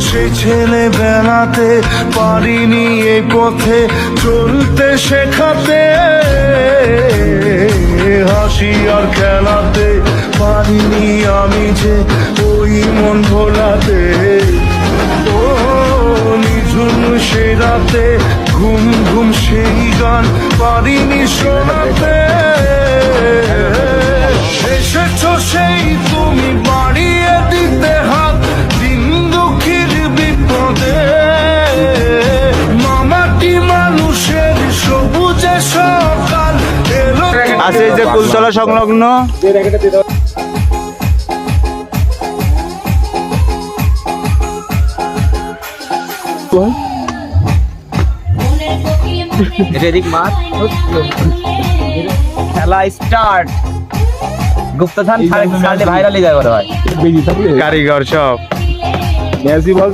সেই ছেলে বেলাতে পারিনি এই পথে, চলতে শেখাতে। হাসি আর খেলাতে পারিনি আমি যে ওই মন ভোলাতে। ও, নিঝুম সে রাতে, ঘুম ঘুম সেই গান পারিনি শোনাতে। এসেছ সেই আছে এই যে কুলতলা সংলগ্ন। খেলা স্টার্ট গুপ্তধান ভাইরালি যায় বড় ভাই কারিগর সব। বল।